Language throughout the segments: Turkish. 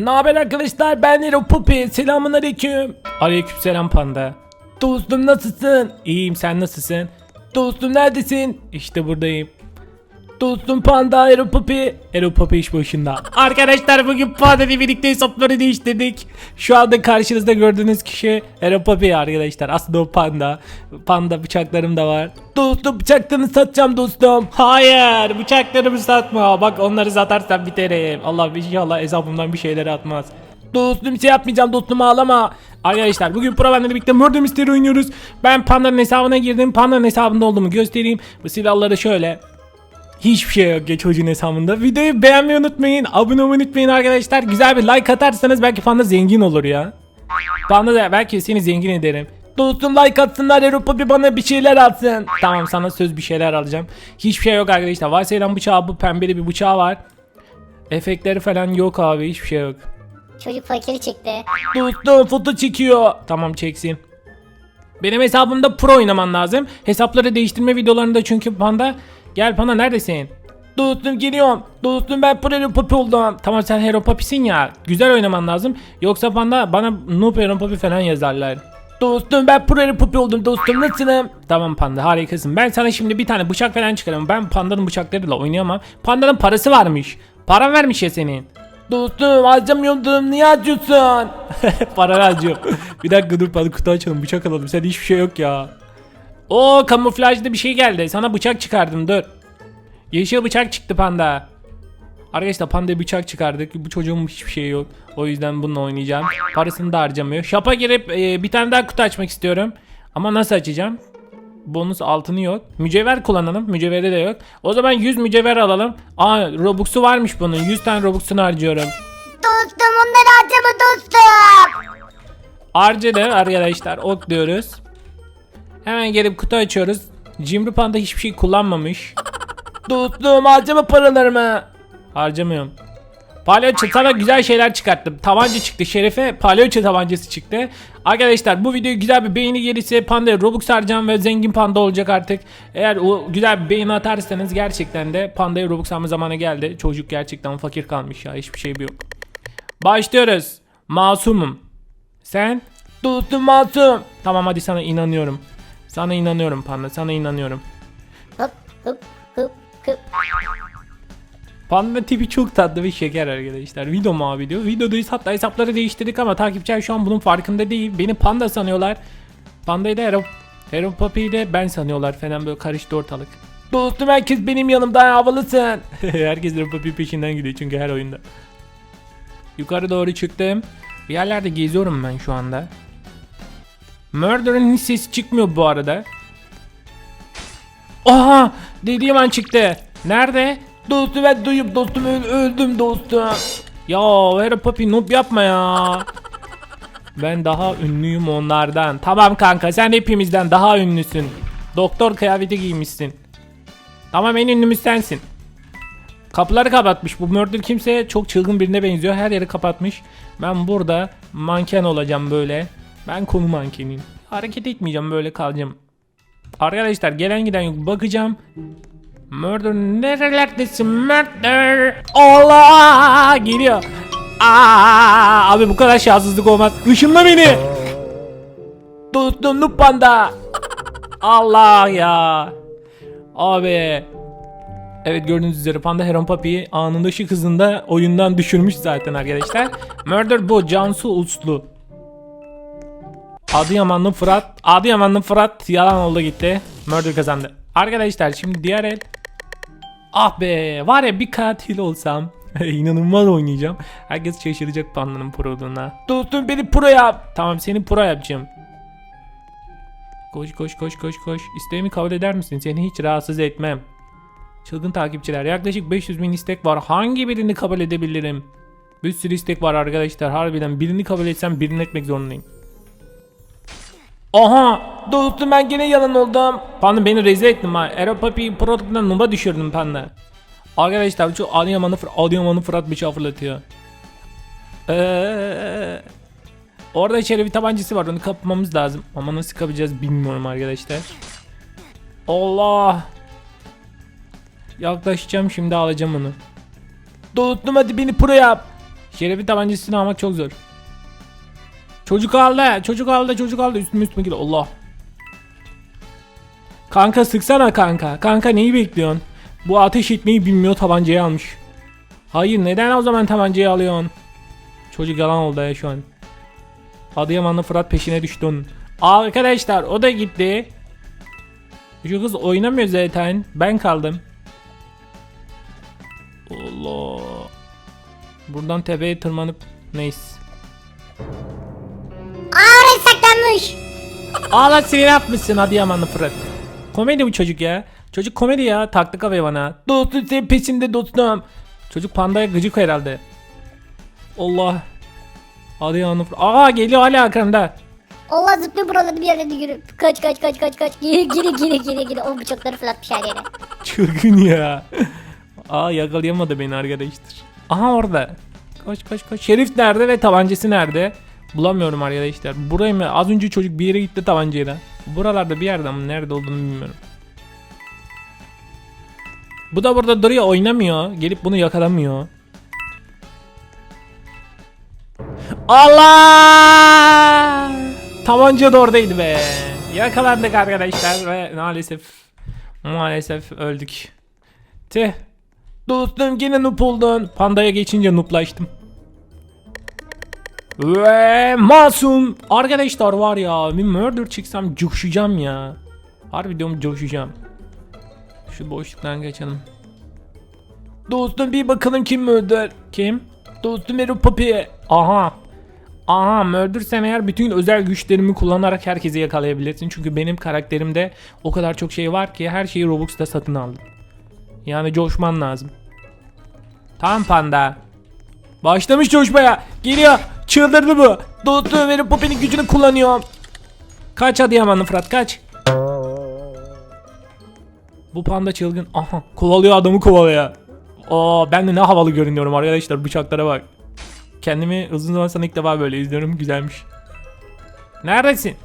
Ne haber arkadaşlar ben Nero Pupi selamun aleyküm. Aleyküm selam panda. Dostum nasılsın? İyiyim sen nasılsın? Dostum neredesin? İşte buradayım. Dostum panda Ero Pupi. Ero Pupi iş başında. Arkadaşlar bugün panda ile birlikte hesapları değiştirdik. Şu anda karşınızda gördüğünüz kişi Ero Pupi arkadaşlar. Aslında o panda. Panda bıçaklarım da var. Dostum bıçaklarını satacağım dostum. Hayır bıçaklarımı satma. Bak onları satarsan biterim. Allah inşallah hesabımdan bir şeyler atmaz. Dostum şey yapmayacağım dostum ağlama. Arkadaşlar bugün Proven'le birlikte Murder Mystery oynuyoruz. Ben Panda'nın hesabına girdim. Panda'nın hesabında olduğumu göstereyim. Bu silahları şöyle. Hiçbir şey yok ya çocuğun hesabında. Videoyu beğenmeyi unutmayın. Abone olmayı unutmayın arkadaşlar. Güzel bir like atarsanız belki Panda zengin olur ya. Panda da belki seni zengin ederim. Dostum like atsınlar Europa bir bana bir şeyler atsın. Tamam sana söz bir şeyler alacağım. Hiçbir şey yok arkadaşlar. Varsayılan bıçağı bu pembeli bir bıçağı var. Efektleri falan yok abi hiçbir şey yok. Çocuk fakiri çıktı. Dostum foto çekiyor. Tamam çeksin. Benim hesabımda pro oynaman lazım. Hesapları değiştirme videolarında çünkü panda. Gel panda neredesin? Dostum geliyorum. Dostum ben pro Hero Puppy oldum. Tamam sen Hero Puppy'sin ya. Güzel oynaman lazım. Yoksa panda bana noob Hero Puppy falan yazarlar. Dostum ben pro Hero Puppy oldum dostum nasılım? Tamam panda harikasın. Ben sana şimdi bir tane bıçak falan çıkarım. Ben pandanın bıçaklarıyla oynayamam. Pandanın parası varmış. Paran vermiş ya senin. Dostum harcamıyordum niye harcıyorsun? Para harcıyor. bir dakika dur bana kutu açalım bıçak alalım sen hiçbir şey yok ya. O kamuflajda bir şey geldi sana bıçak çıkardım dur. Yeşil bıçak çıktı panda. Arkadaşlar panda bıçak çıkardık. Bu çocuğun hiçbir şeyi yok. O yüzden bununla oynayacağım. Parasını da harcamıyor. Shop'a girip e, bir tane daha kutu açmak istiyorum. Ama nasıl açacağım? Bonus altını yok. Mücevher kullanalım. Mücevheri de yok. O zaman 100 mücevher alalım. Aa Robux'u varmış bunun. 100 tane Robux'unu harcıyorum. Dostum onları harcama dostum. Harcadı arkadaşlar. Ok diyoruz. Hemen gelip kutu açıyoruz. Cimri Panda hiçbir şey kullanmamış. Dostum harcama paralarımı. Harcamıyorum. Palyaço sana güzel şeyler çıkarttım. Tabanca çıktı. Şerefe palyaço tabancası çıktı. Arkadaşlar bu videoyu güzel bir beğeni gelirse Panda'ya Robux harcam ve zengin panda olacak artık. Eğer o güzel bir beğeni atarsanız gerçekten de Panda'ya Robux alma zamanı geldi. Çocuk gerçekten fakir kalmış ya. Hiçbir şey yok. Başlıyoruz. Masumum. Sen? Dostum masum. Tamam hadi sana inanıyorum. Sana inanıyorum panda. Sana inanıyorum. Hıp hıp hıp hıp. Panda tipi çok tatlı ve şeker arkadaşlar. Video mavi diyor. Videodayız hatta hesapları değiştirdik ama takipçiler şu an bunun farkında değil. Beni panda sanıyorlar. Panda'yı da Hero, Hero Puppy'yi de ben sanıyorlar falan böyle karıştı ortalık. Dostum herkes benim yanımda havalısın. herkes Hero Puppy peşinden gidiyor çünkü her oyunda. Yukarı doğru çıktım. Bir yerlerde geziyorum ben şu anda. Murder'ın hiç sesi çıkmıyor bu arada. Aha! Dediğim an çıktı. Nerede? Dostum ben duyup dostum öl- öldüm dostum. Ya Hero Puppy noob yapma ya. Ben daha ünlüyüm onlardan. Tamam kanka sen hepimizden daha ünlüsün. Doktor kıyafeti giymişsin. Tamam en ünlümüz sensin. Kapıları kapatmış. Bu murder kimse çok çılgın birine benziyor. Her yeri kapatmış. Ben burada manken olacağım böyle. Ben konu mankeniyim. Hareket etmeyeceğim böyle kalacağım. Arkadaşlar gelen giden yok. Bakacağım. Murder nerelerdesin murder? Allah geliyor. Aa, abi bu kadar şanssızlık olmaz. Işınla beni. Noob panda. Allah ya. Abi. Evet gördüğünüz üzere Panda Heron Papi'yi anında ışık hızında oyundan düşürmüş zaten arkadaşlar. Murder bu Cansu Uslu. Adıyamanlı Fırat. Adıyamanlı Fırat yalan oldu gitti. Murder kazandı. Arkadaşlar şimdi diğer el. Ah be var ya bir katil olsam. İnanılmaz oynayacağım. Herkes şaşıracak Panda'nın pro olduğuna. Dostum beni pro yap. Tamam seni pro yapacağım. Koş koş koş koş koş. İsteğimi kabul eder misin? Seni hiç rahatsız etmem. Çılgın takipçiler. Yaklaşık 500 bin istek var. Hangi birini kabul edebilirim? Bir sürü istek var arkadaşlar. Harbiden birini kabul etsem birini etmek zorundayım. Aha! Dostum ben gene yalan oldum. Panda beni rezil ettin ha. Aeropapi Pro'dan nuba düşürdüm panda. Arkadaşlar şu Adıyaman'ı Adıyaman'ı Fırat bıçağı fırlatıyor. Eee, orada içeri bir tabancası var onu kapmamız lazım. Ama nasıl kapacağız bilmiyorum arkadaşlar. Allah! Yaklaşacağım şimdi alacağım onu. Dostum hadi beni pro yap. Şeref'in tabancasını almak çok zor. Çocuk aldı. Çocuk aldı. Çocuk aldı. Üstüme üstüme gidiyor. Allah. Kanka sıksana kanka. Kanka neyi bekliyorsun? Bu ateş etmeyi bilmiyor tabancayı almış. Hayır neden o zaman tabancayı alıyorsun? Çocuk yalan oldu ya şu an. Adıyamanlı Fırat peşine düştü onun. Arkadaşlar o da gitti. Şu kız oynamıyor zaten. Ben kaldım. Allah. Buradan tepeye tırmanıp neyse. Aa saklanmış. Ağla sinir yapmışsın Adıyamanlı Fırat. Komedi bu çocuk ya. Çocuk komedi ya. Taktı kafayı bana. Dostum senin peşinde dostum. Çocuk pandaya gıcık herhalde. Allah. Adıyamanlı Fırat. Aa geliyor hala arkamda. Allah zıplıyor buralarda bir yerlerde yürü. Kaç kaç kaç kaç kaç. Geri geri geri geri geri. O bıçakları fırlatmış her yere. Çılgın ya. Aa yakalayamadı beni arkadaşlar. Aha orada. Koş koş koş. Şerif nerede ve tabancası nerede? Bulamıyorum arkadaşlar. Burayı mı? Az önce çocuk bir yere gitti tabancayla. Buralarda bir yerde ama nerede olduğunu bilmiyorum. Bu da burada duruyor oynamıyor. Gelip bunu yakalamıyor. Allah! Tabanca da oradaydı be. Yakalandık arkadaşlar ve maalesef maalesef öldük. Tüh. Dostum yine noob oldun. Pandaya geçince nooblaştım. Ve masum. Arkadaşlar var ya bir murder çıksam coşacağım ya. Harbi diyorum coşacağım. Şu boşluktan geçelim. Dostum bir bakalım kim murder? Kim? Dostum Ero Papi. Aha. Aha murdersen eğer bütün özel güçlerimi kullanarak herkesi yakalayabilirsin. Çünkü benim karakterimde o kadar çok şey var ki her şeyi Robux'ta satın aldım. Yani coşman lazım. Tamam panda. Başlamış coşmaya. Geliyor. Çıldırdı bu. Dostum benim Poppy'nin gücünü kullanıyor. Kaç hadi yamanlı Fırat kaç. Bu panda çılgın. Aha kovalıyor adamı kovalıyor. Aa ben de ne havalı görünüyorum arkadaşlar bıçaklara bak. Kendimi uzun zaman sonra ilk defa böyle izliyorum güzelmiş. Neredesin?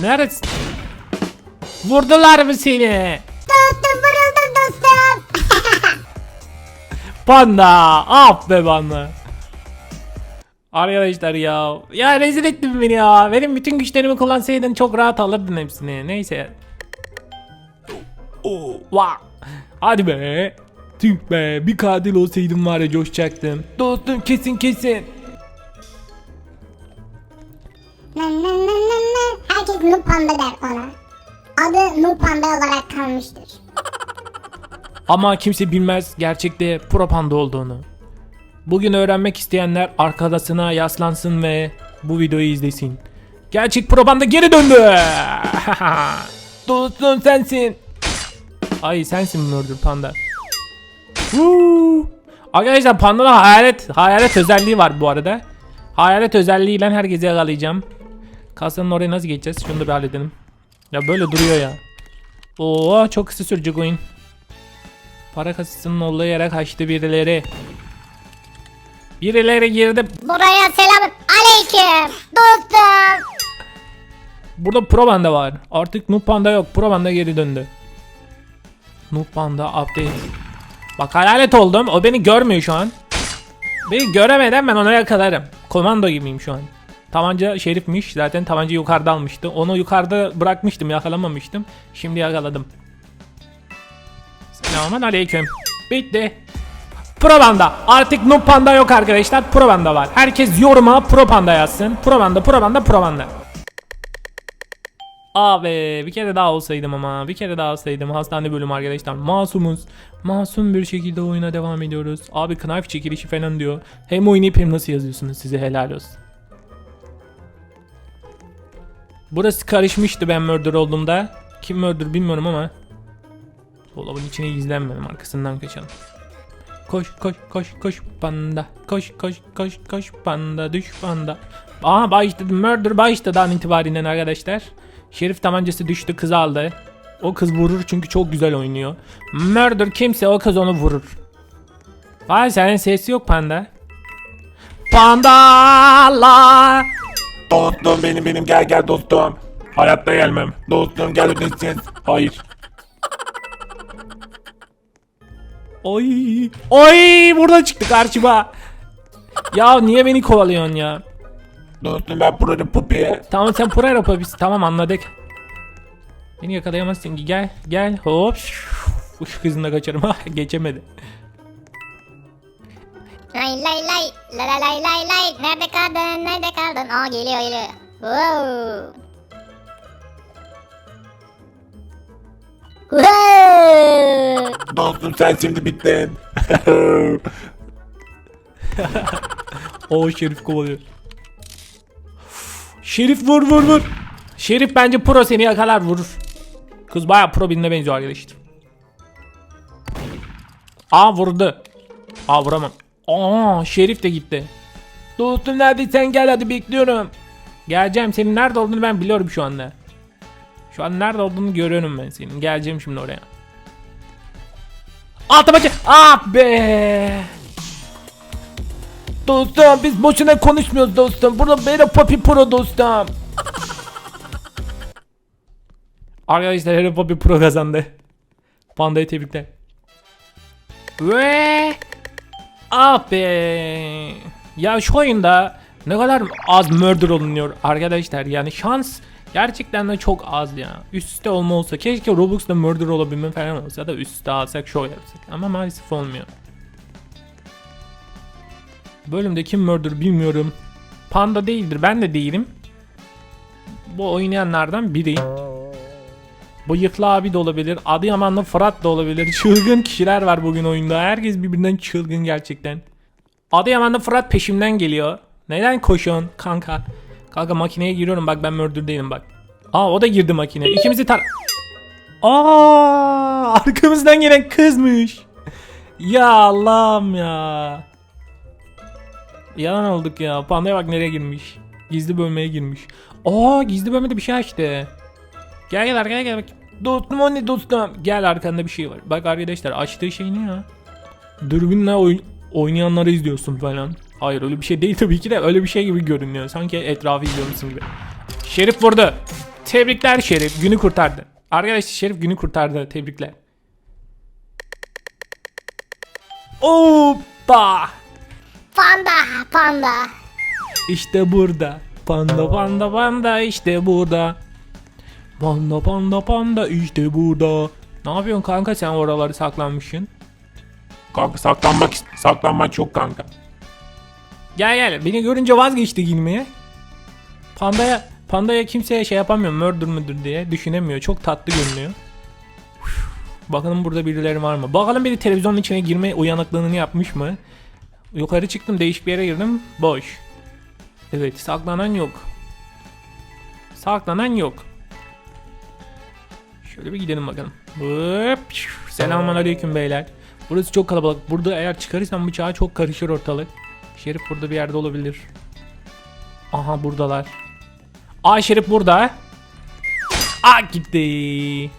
Neredesin? Vurdular mı seni? Dostum vuruldum dostum. Panda! Ah be panda! Arkadaşlar ya. Ya rezil ettin beni ya. Benim bütün güçlerimi kullansaydın çok rahat alırdın hepsini. Neyse. Oh, wow. Hadi be. Tüh be. Bir katil olsaydım var ya coşacaktım. Dostum kesin kesin. Herkes Noob Panda der ona. Adı Noob Panda olarak kalmıştır. Ama kimse bilmez gerçekte pro panda olduğunu. Bugün öğrenmek isteyenler arkadaşına yaslansın ve bu videoyu izlesin. Gerçek pro panda geri döndü. Dostum sensin. Ay sensin Murder Panda. Arkadaşlar pandada hayalet hayalet özelliği var bu arada. Hayalet özelliğiyle herkesi yakalayacağım. Kasanın oraya nasıl geçeceğiz? Şunu da bir halledelim. Ya böyle duruyor ya. Oo çok kısa sürecek oyun. Para kasasının olduğu yere kaçtı birileri. Birileri girdi. Buraya selam aleyküm. Dostum. Burada Pro Panda var. Artık Noob Panda yok. Pro Panda geri döndü. Noob Panda update. Bak hayalet oldum. O beni görmüyor şu an. Beni göremeden ben ona yakalarım. Komando gibiyim şu an. Tabanca şerifmiş. Zaten tabanca yukarıda almıştı. Onu yukarıda bırakmıştım. Yakalamamıştım. Şimdi yakaladım. Selamun aleyküm. Bitti. Pro Panda. Artık Noob Panda yok arkadaşlar. Pro Panda var. Herkes yoruma Pro Panda yazsın. Pro Panda, Pro Panda, Pro Panda. Abi bir kere daha olsaydım ama. Bir kere daha olsaydım. Hastane bölümü arkadaşlar. Masumuz. Masum bir şekilde oyuna devam ediyoruz. Abi knife çekilişi falan diyor. Hem oynayıp hem nasıl yazıyorsunuz? Size helal olsun. Burası karışmıştı ben murder olduğumda kim murder bilmiyorum ama. Dolabın içine gizlenmedim. Arkasından kaçalım Koş koş koş koş panda. Koş koş koş koş panda. Düş panda. Aha başladı. Murder başladı an itibariyle arkadaşlar. Şerif tabancası düştü kız aldı. O kız vurur çünkü çok güzel oynuyor. Murder kimse o kız onu vurur. Vay senin sesi yok panda. Pandala Dostum benim benim. Gel gel dostum. Hayatta gelmem. Dostum gel ödesin. Hayır. Oy Oy burada çıktı karşıma Ya niye beni kovalıyorsun ya? Dostum ben burada Pupi. Tamam sen pura yapabilirsin. şey- Tamam anladık. Beni yakalayamazsın ki. Gel gel hop. Uş hızında kaçarım. Ha geçemedi. Lay lay lay. La la lay lay lay. Nerede kaldın? Nerede kaldın? Aa geliyor geliyor. Wow. Dostum sen şimdi bittin. O Şerif kovalıyor. Şerif vur vur vur. Şerif bence pro seni yakalar vurur. Kız baya pro birine benziyor arkadaşlar. Aa vurdu. Aa vuramam. Aa Şerif de gitti. Dostum neredeysen gel hadi bekliyorum. Geleceğim senin nerede olduğunu ben biliyorum şu anda. Şu an nerede olduğunu görüyorum ben senin. Geleceğim şimdi oraya. Altıma çek. Ah be. Dostum biz boşuna konuşmuyoruz dostum. Burada Bero Papi Pro dostum. Arkadaşlar Hero Papi Pro kazandı. Panda'yı tebrikler. Ve ah be. Ya şu oyunda ne kadar az murder olunuyor arkadaşlar. Yani şans gerçekten de çok az ya. Üst üste olma olsa keşke Robux'ta murder olabilme falan olsa da üst üste alsak show yapsak. Ama maalesef olmuyor. Bölümde kim murder bilmiyorum. Panda değildir. Ben de değilim. Bu oynayanlardan biriyim. Bıyıklı abi de olabilir. Adıyamanlı Fırat da olabilir. Çılgın kişiler var bugün oyunda. Herkes birbirinden çılgın gerçekten. Adıyamanlı Fırat peşimden geliyor. Neden koşuyorsun kanka? Kanka makineye giriyorum bak ben murder değilim bak. Aa o da girdi makineye. İkimizi tar... Aa arkamızdan gelen kızmış. Ya Allah'ım ya. Yalan olduk ya. Pandaya bak nereye girmiş. Gizli bölmeye girmiş. Aa gizli bölmede bir şey açtı. Gel gel arkaya gel bak. Dostum o ne dostum. Gel arkanda bir şey var. Bak arkadaşlar açtığı şey ne ya? Dürbünle oy- oynayanları izliyorsun falan. Hayır öyle bir şey değil tabii ki de öyle bir şey gibi görünüyor. Sanki etrafı izliyormuşsun gibi. Şerif vurdu. Tebrikler Şerif. Günü kurtardı. Arkadaşlar Şerif günü kurtardı. Tebrikler. Hoppa. Panda panda. İşte burada. Panda panda panda işte burada. Panda panda panda işte burada. Ne yapıyorsun kanka sen oraları saklanmışsın? Kanka saklanmak saklanmak çok kanka. Gel gel beni görünce vazgeçti girmeye. Pandaya pandaya kimseye şey yapamıyor murder müdür diye düşünemiyor. Çok tatlı görünüyor. Bakalım burada birileri var mı? Bakalım biri televizyonun içine girme uyanıklığını yapmış mı? Yukarı çıktım değişik bir yere girdim. Boş. Evet saklanan yok. Saklanan yok. Şöyle bir gidelim bakalım. Selamun aleyküm beyler. Burası çok kalabalık. Burada eğer çıkarırsam bıçağı çok karışır ortalık. Şerif burada bir yerde olabilir. Aha buradalar. Aa Şerif burada. Aa gitti.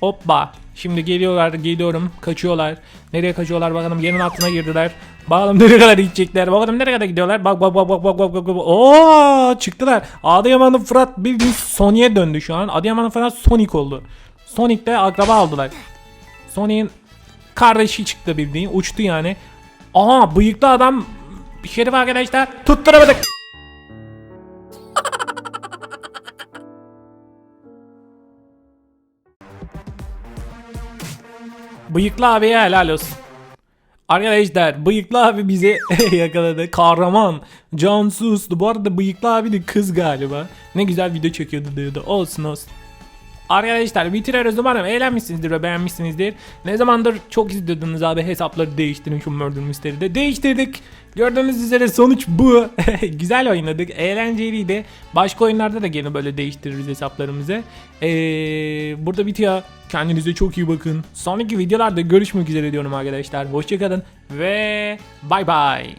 Hoppa. Şimdi geliyorlar, geliyorum. Kaçıyorlar. Nereye kaçıyorlar bakalım. Yerin altına girdiler. Bakalım nereye kadar gidecekler. Bakalım nereye kadar gidiyorlar. Bak bak bak bak bak bak bak. Oo çıktılar. Adıyaman'ın Fırat bildiğin Sonic'e döndü şu an. Adıyaman'ın Fırat Sonic oldu. Sonic'te akraba aldılar. Sonic'in kardeşi çıktı bildiğin. Uçtu yani. Aha bıyıklı adam bir şerif arkadaşlar. Tutturamadık. Bıyıklı abiye helal olsun. Arkadaşlar bıyıklı abi bizi yakaladı. Kahraman. Cansustu. Bu arada bıyıklı abi de kız galiba. Ne güzel video çekiyordu diyordu. Olsun olsun. Arkadaşlar bitiriyoruz umarım eğlenmişsinizdir ve beğenmişsinizdir. Ne zamandır çok izliyordunuz abi hesapları değiştirin şu Murder Mystery'de. Değiştirdik. Gördüğünüz üzere sonuç bu. Güzel oynadık. Eğlenceliydi. Başka oyunlarda da gene böyle değiştiririz hesaplarımızı. Ee, burada bitiyor. Kendinize çok iyi bakın. Sonraki videolarda görüşmek üzere diyorum arkadaşlar. Hoşçakalın ve bay bay.